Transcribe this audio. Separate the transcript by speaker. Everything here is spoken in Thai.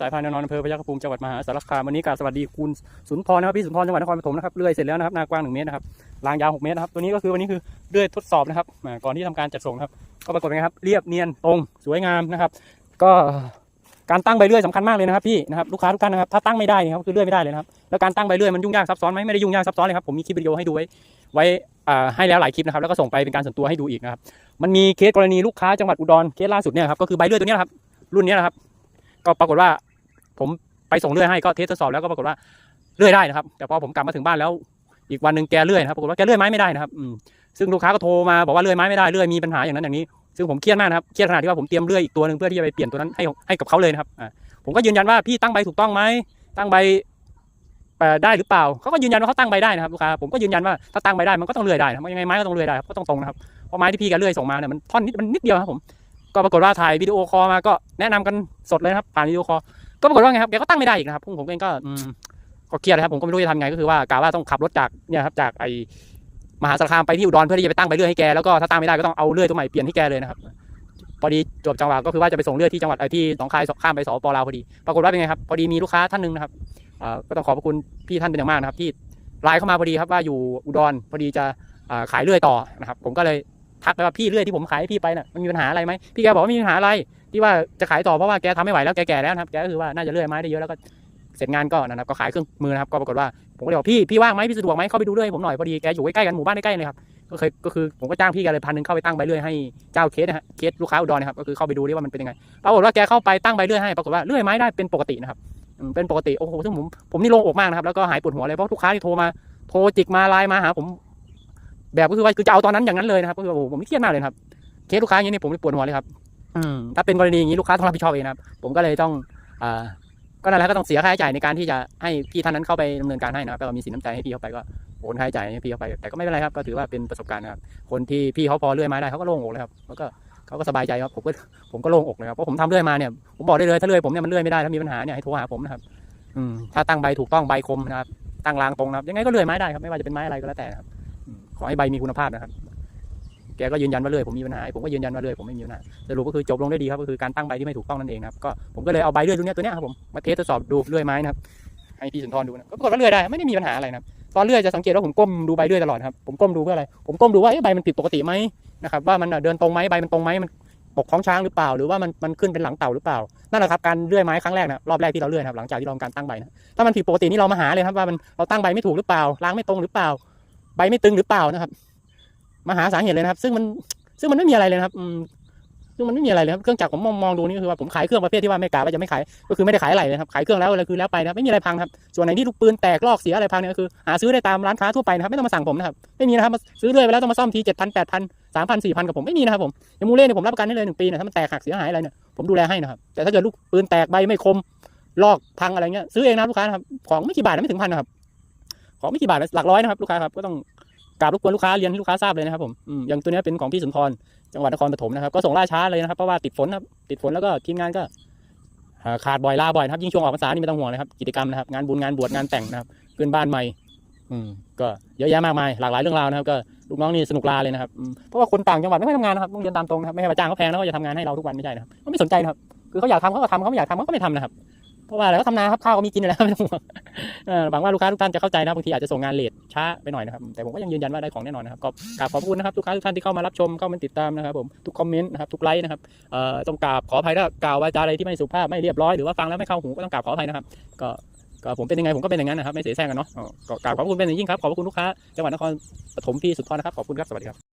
Speaker 1: สายพานนอนอำเภอพยัคฆภูมิจังหวัดมหาสารคามวันนี้กาสวัสดีคุณสุนทรนะครับพี่สุนทรจังหวัดนครปฐมนะครับเลื่อยเสร็จแล้วนะครับนากว้างหนึ่งเมตรนะครับรางยาวหกเมตรนะครับตัวนี้ก็คือวันนี้คือเลื่อยทดสอบนะครับก่อนที่ทำการจัดส่งครับ ก็ปรากฏเป็นไงครับเรียบเนียนตรงสวยงามนะครับ ก็การตั้งใบเลื่อยสำคัญมากเลยนะครับพี่นะครับลูกค้าทุกท่านนะครับถ้าตั้งไม่ได้นะครับคือเลื่อยไม่ได้เลยนะครับแล้วการตั้งใบเลื่อยมันยุ่งยากซับซ้อนไหมไม่ได้ยุ่งยากซับซ้อนเลยครับผมมีคลิปวิดีโอให้ดูไว้ไว้อ่าให้แล้วหลายคลิปนะครับแล้วก็ส่งไปเป็นการส่วนตัวให้ดูอีกนะครับมันมีเคสกรณีลูกค้าจังหวัดอุดรเคสล่าสุดเนี่ยครับก็คือใบเลื่อยตัวนี้ครับรุ่นนี้นะครับก็ปรากฏว่า ผมไปส่งเลื่อยให้ก็เทสทดสอบแล้วก็ปรากฏว่าเลื่อยได้นะครับ แต่พอผมกลับมาถึงบ้านแล้ว อีกวันหนึ่งแกเลื่อยนะครับปรากฏว่าแกเลื่อยไม้ไม่ได้นะครับซึ่งลูกค้าก็โทรมาบอกว่าเลื่อยไม้ไม่ได้เลื่อยมีปัญหาอย่างนั้นอย่างนี้ ซึ่งผมเครียดมากนะครับเครียดขนาดที่ว่าผมเตรียมเลื่อยอีกตัวหนึ่งเพื่อที่จะไปเปลี่ยนตัวนั้นให้ให้กับเขาเลยนะครับผมก็ยืนยันว่าพี่ตั้งใบถูกต้องไหมตั้งใบได้หรือเปล่าเขาก็ยืนยันว่าเขาตั้งใบได้นะครับลูกค้าผมก็ยืนยันว่าถ้าตั้งใบได้มันก็ต้องเลื่อยได้นะครับยังไงไม้ก็ต้องเลื่อยได้ก็ต้องตรงนะครับเพราะไม้ที่พี่กเลื่อยส่งมาเนี่ยมันท่อนนิดมันนิดเดียวครับผมก็ปรากฏว่าถ่ายวิดีโอคอลมาก็แนะนำกันสดเลยครับผ่านวิดีโอคอล ก็ปรากฏว่าไงครับแกก็ตั้งไม่ได้อีกนะครับผมผมเองก็อืมก็เครียดนะครับผมก็ไม่รู้จะทำไงก็คือว่ากะว่าต้องขับรถจากเนี่ยครับจากไอมหาสารคามไปที่อุดรเพื่อที่จะไปตั้งใบเลื่อยให้แกแล้วก็ถ้าตั้งไม่ได้ก็ต้องเอาเลื่อยตัวใหม่เปลี่ยนให้แกเลยนะครับพอดีจบจังหวะก็คือว่าจะไปส่งเลื่อยที่จังหวัดไอที่หนองคายข้ามไปสปลาวพอดี ปรากฏว่าเป็นไงครับพอดีมีลูกค้าท่านหนึ่งนะครับอ่าก็ต้องขอบพระคุณพี่ท่านเป็นอย่างมากนะครับ ที่ไลน์เข้ามาพอดีครับว่าอยู่อุดรพอดีจะอ่าขายเลื่อยต่อนะครับ ผมก็เลยทักไปว่าพี่เลื่อยที่ผมขายให้พี่ไปน่ะมันมีปัญหาอะไรไหมพี่แกบอกว่าไม่มีปัญหาอะไร ที่ว่าจะขายต่อเพราะว่าแกทำไม่ไหวแล้วแกแก่แล้วนะครับแกก็คือว่าน่าจะเลื่อยไม้ได้เยอะแล้วก็เสร็จงานก็นะครับก็ขายเครื่องมือนะครับก็ปรากฏว่าผมก็เลยบอกพี่พี่ว่างไหมพี่สะดวกไหมเข้าไปดูเลื่อยให้ผมหน่อยพอดีแกอยู่ใกล้ๆกันหมู่บ้านใกล้ๆเลยครับก็เคยก็คือผมก็จ้างพี่แกเลยพันหนึ่งเข้าไปตั้งใบเลื่อยให้เจ้าเคสนะฮะเคสลูกค้าอุดรนะครับก็คือเข้าไปดูดิว่ามันเป็นยังไงปรากฏว่าแกเข้าไปตั้งใบเลื่อยให้ปรากฏว่าเลื่อยไม้ได้เป็นปกตินะครับเป็นปกติโอ้โหซึ่งผมผมนี่โล่งอกมากนะครับแล้วก็หายปวดหัวเลยเพราะลูกค้าที่โทรมาโทรจิกมาไลน์มาหาผม แบบก็คือว่าคือจะเอาตอนนั้นอย่างนั้นเลยนะครับก็คือโอ้โหผมเครียดมากเลยครับเคสลูกค้าอย่างนี้ผมปวดหัวเลยครับ ถ้าเป็นกรณีอย่างนี้ลูกค้าต้องรับผิดชอบเองนะครับ ผมก็เลยต้องอ่าก็นั่นแหละก็ต้องเสียค่าใช้จ่ายในการที่จะให้พี่ท่านนั้นเข้าไปดำเนินการให้นะครับแล้วก็มีสินน้ำใจให้พี่เขาไปก็โอนค่าใช้จ่ายให้พี่เขาไป แต่ก็ไม่เป็นไรครับก็ถือว่าเป็นประสบการณ์นะครับคนที่พี่เขาพอเลื่อยไม้ได้เขาก็โล่งอกเลยครับแล้วก็เขาก็สบายใจครับผมก็ผมก็โล่งอกเลยครับเพราะผมทำเลื่อยมาเนี่ยผมบอกได้เลยถ้าเลื่อยผมเนี่ยมันเลื่อยไม่ได้ถ้ามีปัญหาเนี่ยให้โทรหาผมนะครับอืมถ้าตั้งใบถูกต้องใบคมนะครับตั้งรางตรงนะครับยังไงก็เลื่อยไม้ได้ครับไม่ว่าจะเป็นไม้อะไรก็แล้วแต่ครับขอให้ใบมีคุณภาพนะครับ แกก็ยืนยันว่าเลื่อยผมมีปัญหาผมก็ยืนยันว่าเลื่อยผมไม่มีปัญหาสรุปก็คือจบลงได้ดีครับก็คือการตั้งใบที่ไม่ถูกต้องนั่นเองครับก็ผมก็เลยเอาใบเลื่อยตัวเนี้ยตัวเนี้ยครับผมมาเทสทดสอบดูเลื่อยไม้นะครับให้พี่สุนทรดูนะก็ปรากฏว่าเลื่อยได้ไม่ได้มีปัญหาอะไรนะตอนเลื่อยจะสังเกตว่าผมก้มดูใบเลื่อยตลอดครับผมก้มดูเพื่ออะไรผมก้มดูว่าใบมันผิดปกติไหมนะครับว่ามันเดินตรงไหมใบมันตรงไหมมันปกของช้างหรือเปล่าหรือว่ามันมันขึ้นเป็นหลังเต่าหรือเปล่านั่นแหละครับการเลื่อยไม้ครั้งแรกนะรอบแรกที่เราเลื่อยครับหลังจากที่เราการตั้งใบนะถ้ามันผิดปกตินี่เรามาหาเลยครับว่ามันเราตั้งใบไม่ถูกหรือเปล่าล้างไม่ตรงหรือเปล่า ใบไม่ตึงหรือเปล่านะครับ มาหาสาเหตุเลยนะครับ ซึ่งมันซึ่งมันไม่มีอะไรเลยนะครับซึ่งมันไม่มีอะไรเลยครับเครื่องจักรผมมองมองดูนี่คือว่าผมขายเครื่องประเภทที่ว่าไม่กะว่าจะไม่ขายก็คือไม่ได้ขายอะไรเลยครับขายเครื่องแล้วอะไรคือแล้วไปนะไม่มีอะไรพังครับส่วนไหนที่ลูกปืนแตกลอกเสียอะไรพังเนี่ยก็คือหาซื้อได้ตามร้านค้าทั่วไปนะครับไม่ต้องมาสั่งผมนะครับไม่มีนะครับมาซื้อเรื่อยไปแล้วต้องมาซ่อมทีเจ็ดพันแปดพันสามพันสี่พันกับผมไม่มีนะครับผมอย่างมูเล่เนี่ยผมรับประกันได้เลยหนึ่งปีเนี่ยถ้ามันแตกหักเสียหายอะไรเนี่ยผมดูแลให้นะครับแต่ถ้าเกิดลูกปืนแตกใบไม่คมลอกพังอะไรเงี้ยซื้อเองนะลูกค้านะครับของไม่กี่บาทนะไม่ถึงพันนะครับของไม่กี่บาทหลักร้อยนะครับลูกค้าครับก็ต้อง กราบรบกวนลูกค้าเรียนให้ลูกค้าทราบเลยนะครับผมอืมอย่างตัวนี้เป็นของพี่สุนทรจังหวัดนครปฐมนะครับก็ส่งล่าช้าเลยนะครับเพราะว่าติดฝนครับติดฝนแล้วก็ทีมงานก็ขาดบ่อยลาบ่อยนะครับยิ่งช่วงออกพรรษานี่ไม่ต้องห่วงเลยครับกิจกรรมนะครับงานบุญงานบวชงานแต่งนะครับเพื่อนบ้านใหม่อืมก็เยอะแยะมากมายหลากหลายเรื่องราวนะครับก็ลูกน้องนี่สนุกลาเลยนะครับเพราะว่าคนต่างจังหวัดไม่ค่อยทำงานนะครับต้องเรียนตามตรงนะครับไม่ให้มาจ้างเขาแพงแล้วก็จะทำงานให้เราทุกวันไม่ใช่นะครับเขาไม่สนใจนะครับคือเขาอยากทำเขาก็ทำเขาไม่อยากทำเขาก็ไม่ทำนะครับ เพราะว่าอะไรเขาทำนาครับข้าวก็มีกินอยู่แล้วไม่ต้องห่วงหวังว่าลูกค้าทุกท่านจะเข้าใจนะบางทีอาจจะส่งงานเลทช้าไปหน่อยนะครับแต่ผมก็ยังยืนยันว่าได้ของแน่นอนนะครับก็กราบขอบคุณนะครับทุกค้าทุกท่านที่เข้ามารับชมเข้ามาติดตามนะครับผมทุกคอมเมนต์นะครับทุกไลค์นะครับเอ่อต้องกราบขออภัยถ้ากล่าววาจาอะไรที่ไม่สุภาพไม่เรียบร้อยหรือว่าฟังแล้วไม่เข้าหูก็ต้องกราบขออภัยนะครับก็ก็ผมเป็นยังไงผมก็เป็นอย่างนั้นนะครับไม่เสียแซงกันเนาะก็กราบขอบคุณเป็นอย่างยิ่งครับขอบคุณลูกค้าจังหวัดนครปฐมพี่สุดทอนะครับขอบคุณครับสวัสดีครับ